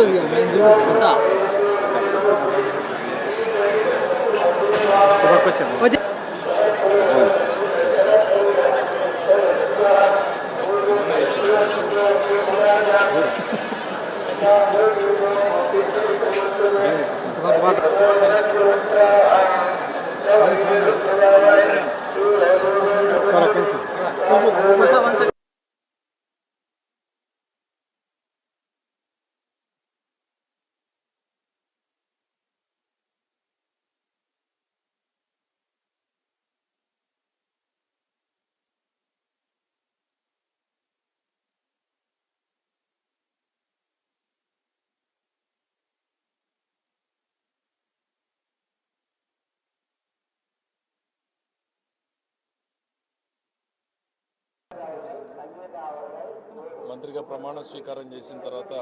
Интервью на английском, да. Вот మంత్రిగా ప్రమాణ స్వీకారం చేసిన తర్వాత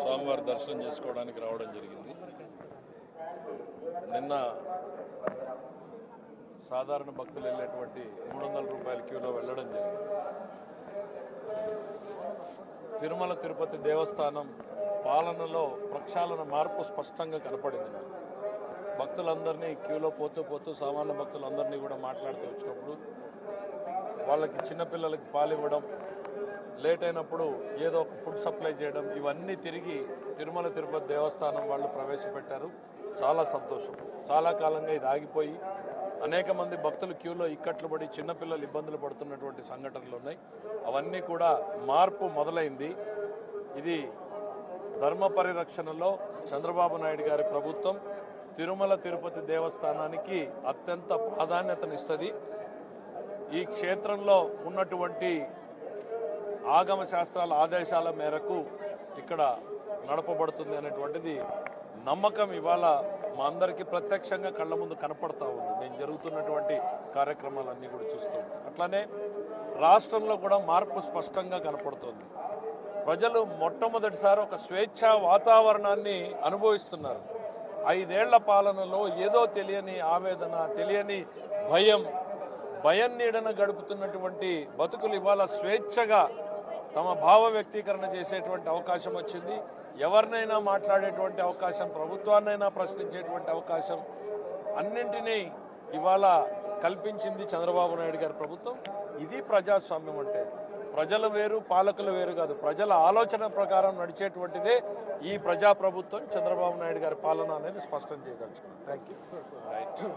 స్వామివారి దర్శనం చేసుకోవడానికి రావడం జరిగింది. నిన్న సాధారణ భక్తులు వెళ్ళేటువంటి మూడు వందల రూపాయల క్యూలో వెళ్ళడం జరిగింది. తిరుమల తిరుపతి దేవస్థానం పాలనలో ప్రక్షాళన మార్పు స్పష్టంగా కనపడింది నాకు. భక్తులందరినీ క్యూలో పోతూ పోతూ సామాన్య భక్తులందరినీ కూడా మాట్లాడుతూ వచ్చినప్పుడు వాళ్ళకి చిన్నపిల్లలకి పాలు ఇవ్వడం లేట్ అయినప్పుడు ఏదో ఒక ఫుడ్ సప్లై చేయడం ఇవన్నీ తిరిగి తిరుమల తిరుపతి దేవస్థానం వాళ్ళు ప్రవేశపెట్టారు. చాలా సంతోషం. చాలా కాలంగా ఇది ఆగిపోయి అనేక మంది భక్తులు క్యూలో ఇక్కట్లు పడి చిన్నపిల్లలు ఇబ్బందులు పడుతున్నటువంటి సంఘటనలు ఉన్నాయి. అవన్నీ కూడా మార్పు మొదలైంది. ఇది ధర్మ పరిరక్షణలో చంద్రబాబు నాయుడు గారి ప్రభుత్వం తిరుమల తిరుపతి దేవస్థానానికి అత్యంత ప్రాధాన్యతనిస్తుంది. ఈ క్షేత్రంలో ఉన్నటువంటి ఆగమ శాస్త్రాల ఆదేశాల మేరకు ఇక్కడ నడపబడుతుంది అనేటువంటిది నమ్మకం ఇవాళ మా అందరికీ ప్రత్యక్షంగా కళ్ళ ముందు కనపడతా ఉంది. మేము జరుగుతున్నటువంటి కార్యక్రమాలన్నీ కూడా చూస్తూ అట్లానే రాష్ట్రంలో కూడా మార్పు స్పష్టంగా కనపడుతుంది. ప్రజలు మొట్టమొదటిసారి ఒక స్వేచ్ఛ వాతావరణాన్ని అనుభవిస్తున్నారు. ఐదేళ్ళ పాలనలో ఏదో తెలియని ఆవేదన తెలియని భయం భయం నీడన గడుపుతున్నటువంటి బతుకులు ఇవాళ స్వేచ్ఛగా తమ భావ వ్యక్తీకరణ చేసేటువంటి అవకాశం వచ్చింది. ఎవరినైనా మాట్లాడేటువంటి అవకాశం ప్రభుత్వాన్నైనా ప్రశ్నించేటువంటి అవకాశం అన్నింటినీ ఇవాళ కల్పించింది చంద్రబాబు నాయుడు గారి ప్రభుత్వం. ఇది ప్రజాస్వామ్యం అంటే. ప్రజలు వేరు పాలకులు వేరు కాదు. ప్రజల ఆలోచన ప్రకారం నడిచేటువంటిదే ఈ ప్రజాప్రభుత్వం. చంద్రబాబు నాయుడు గారి పాలన అనేది స్పష్టం చేయదలుచుకున్నాను థ్యాంక్ యూ